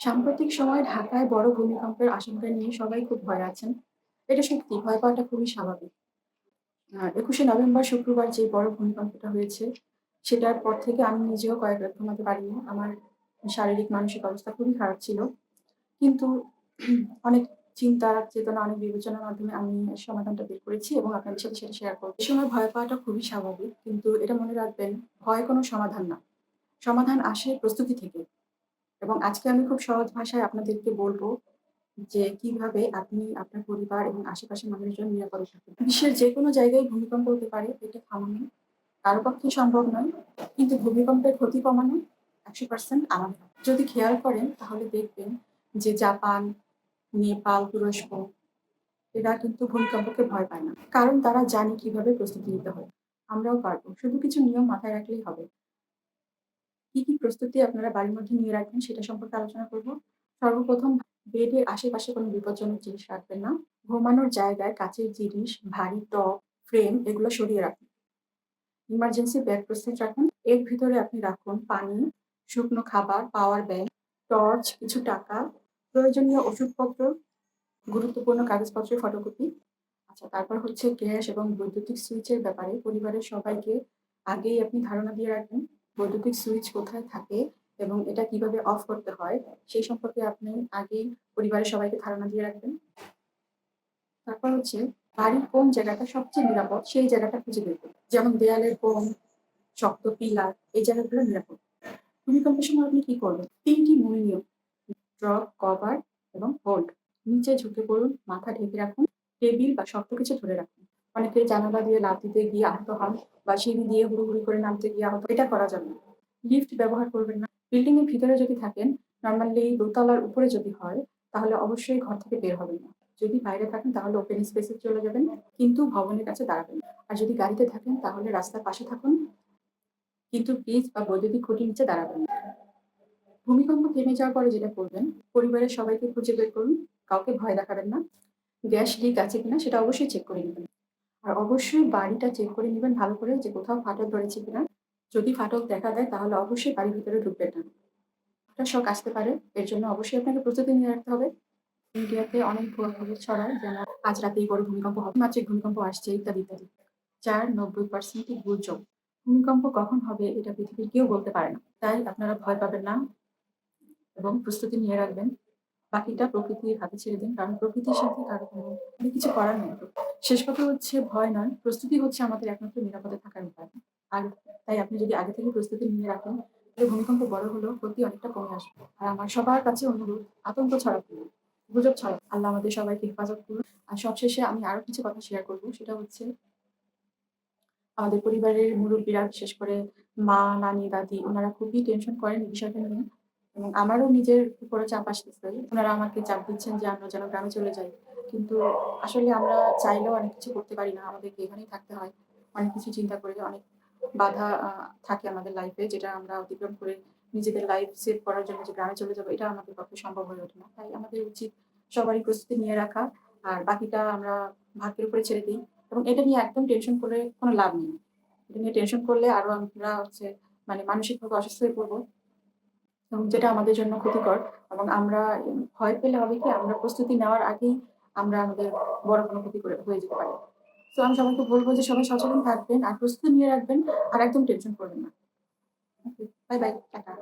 সাম্প্রতিক সময়ে ঢাকায় বড় ভূমিকম্পের আশঙ্কা নিয়ে সবাই খুব ভয় আছেন। এটা সত্যি ভয় পাওয়াটা খুবই স্বাভাবিক। ২১শে নভেম্বর শুক্রবার যে বড় ভূমিকম্পটা হয়েছে, সেটার পর থেকে আমি নিজেও কয়েক রাত ঘুমাতে পারিনি। আমার শারীরিক মানসিক অবস্থা খুবই খারাপ ছিল। কিন্তু অনেক চিন্তা, চেতনা, অনেক বিবেচনার মাধ্যমে আমি সমাধানটা বের করেছি এবং আপনাদের সাথে সেটা শেয়ার করব এ সময় ভয় পাওয়াটা খুবই স্বাভাবিক। কিন্তু এটা মনে রাখবেন, ভয় কোনো সমাধান না। সমাধান আসে প্রস্তুতি থেকে। এবং আজকে আমি খুব সহজ ভাষায় আপনাদেরকে বলব যে কীভাবে আপনি আপনার পরিবার এবং আশেপাশের মানুষজন নিরাপদে থাকবেন। বিশ্বের যেকোনো জায়গায় ভূমিকম্প হতে পারে, এটা থামানো কারও পক্ষে সম্ভব নয়। কিন্তু ভূমিকম্পের ক্ষতি কমানো ১০০% আমাদের যদি খেয়াল করেন তাহলে দেখবেন যে জাপান, নেপাল, তুরস্ক এরা কিন্তু ভূমিকম্পকে ভয় পায় না। কারণ তারা জানে কীভাবে প্রস্তুতি নিতে হয়। আমরাও পারব শুধু কিছু নিয়ম মাথায় রাখলেই হবে। কি, কি প্রস্তুতি আপনারা বাড়ির মধ্যে নিয়ে রাখবেন সেটা সম্পর্কে আলোচনা করব। সর্বপ্রথম বেডের আশেপাশে কোনো বিপজ্জনক জিনিস রাখবেন না। ঘুমানোর জায়গায় কাচের জিনিস, ভারী টপ ফ্রেম এগুলো সরিয়ে রাখুন। ইমার্জেন্সি ব্যাগ প্রস্তুত রাখুন। এর ভিতরে আপনি রাখুন পানি, শুকনো খাবার, পাওয়ার ব্যাংক, টর্চ, কিছু টাকা, প্রয়োজনীয় ওষুধপত্র, গুরুত্বপূর্ণ কাগজপত্রের ফটোকপি। আচ্ছা তারপর হচ্ছে গ্যাস এবং বৈদ্যুতিক সুইচের ব্যাপারে পরিবারের সবাইকে আগেই আপনি ধারণা দিয়ে রাখবেন। বৈদ্যুতিক সুইচ কোথায় থাকে এবং এটা কীভাবে অফ করতে হয় সেই সম্পর্কে আপনি আগেই পরিবারের সবাইকে ধারণা দিয়ে রাখবেন। তারপর হচ্ছে বাড়ির কোন জায়গাটা সবচেয়ে নিরাপদ সেই জায়গাটা খুঁজে বের করুন। যেমন দেয়ালের কোণ, শক্ত পিলার এই জায়গাগুলো নিরাপদ। ভূমিকম্পের সময় আপনি কি করবেন? ৩ টি মূল নিয়ম ড্রপ, কভার এবং হোল্ড। নিচে ঝুঁকে পড়ুন, মাথা ঢেকে রাখুন, টেবিল বা শক্ত কিছু ধরে রাখুন। অনেকে জানালা দিয়ে লাফ দিতে গিয়ে আহত হন বা সিঁড়ি দিয়ে হুড়োহুড়ি করে নামতে গিয়ে আহত এটা করা যাবে না। লিফট ব্যবহার করবেন না। বিল্ডিং এর ভিতরে যদি থাকেন, নর্মালি দোতলার উপরে যদি হয় তাহলে অবশ্যই ঘর থেকে বের হবেন না। যদি বাইরে থাকেন তাহলে ওপেন স্পেসে চলে যাবেন। কিন্তু ভবনের কাছে দাঁড়াবেন আর যদি গাড়িতে থাকেন তাহলে রাস্তার পাশে থাকুন। কিন্তু ব্রিজ বা বৈদ্যুতিক খুঁটির নিচে দাঁড়াবেন। ভূমিকম্প থেমে যাওয়ার পরে যেটা করবেন, পরিবারের সবাইকে খুঁজে বের করুন। কাউকে ভয় দেখাবেন না। গ্যাস লিক আছে কিনা সেটা অবশ্যই চেক করে নিবেন। অবশ্যই বাড়িটা চেক করে নিবেন ভালো করে যে কোথাও ফাটল ধরেছে কিনা। যদি ফাটল দেখা দেয় তাহলে অবশ্যই বাড়ির ভিতরে ঢুকবেন না। একটা শখ আসতে পারে। এর জন্য অবশ্যই আপনাকে প্রস্তুতি নিয়ে রাখতে হবে। মিডিয়াতে অনেক ভুয়া খবর ছড়ায় যেমন আজ রাতেই বড় ভূমিকম্প হবে, মাত্রিক ভূমিকম্প আসছে ইত্যাদি, ইত্যাদি। যার ৯০% ই গুজব। ভূমিকম্প কখন হবে এটা পৃথিবীর কেউ বলতে পারে না। তাই আপনারা ভয় পাবেন না এবং প্রস্তুতি নিয়ে রাখবেন। বাকিটা প্রকৃতির হাতে ছেড়ে দিন। কারণ প্রকৃতির সাথে কারও কোনো কিছু করার নেই। শেষ কথা হচ্ছে ভয় নয়, প্রস্তুতি হচ্ছে আমাদের একমাত্র নিরাপদে থাকার উপায়। আর তাই আপনি যদি আগে থেকে প্রস্তুতি নিয়ে রাখেন, তাহলে ভূমিকম্প বড় হলেও ক্ষতি অনেকটা কমে আসবে। আর আমার সবার কাছে অনুরোধ আতঙ্ক ছড়াবেন না, গুজব না। আল্লাহ আমাদের সবাইকে হেফাজত করুন। আর সবশেষে আমি আরও কিছু কথা শেয়ার করব। সেটা হচ্ছে আমাদের পরিবারের মুরুব্বিরা বিশেষ করে মা, নানি, দাদি ওনারা খুবই টেনশন করেন এই বিষয়টা নিয়ে। এবং আমারও নিজের উপরে চাপ আসতেছে। ওনারা আমাকে চাপ দিচ্ছেন যে আমরা যেন গ্রামে চলে যাই। কিন্তু আসলে আমরা চাইলেও অনেক কিছু করতে পারি না। আমাদেরকে এখানেই থাকতে হয়। অনেক কিছু চিন্তা করে অনেক বাধা থাকে আমাদের লাইফে যেটা আমরা অতিক্রম করে নিজেদের লাইফ সেভ করার জন্য যে গ্রামে চলে যাব, এটা আমাদের পক্ষে সম্ভব হয়ে ওঠে না। তাই আমাদের উচিত সবারই প্রস্তুতি নিয়ে রাখা। আর বাকিটা আমরা ভাগ্যের উপরে ছেড়ে দিই এবং এটা নিয়ে একদম টেনশন করে কোনো লাভ নেই। এটা নিয়ে টেনশন করলে আরও আমরা হচ্ছে মানে মানসিকভাবে অসুস্থ হয়ে পড়ব। যেটা আমাদের জন্য ক্ষতিকর এবং আমরা ভয় পেলে হবে কি আমরা প্রস্তুতি নেওয়ার আগেই আমরা আমাদের বড় কোনো ক্ষতি করে হয়ে যেতে পারি। তো আমি সবাইকে বলব যে সবাই সচেতন থাকবেন আর প্রস্তুতি নিয়ে রাখবেন আর একদম টেনশন করবেন না। By, by, tata.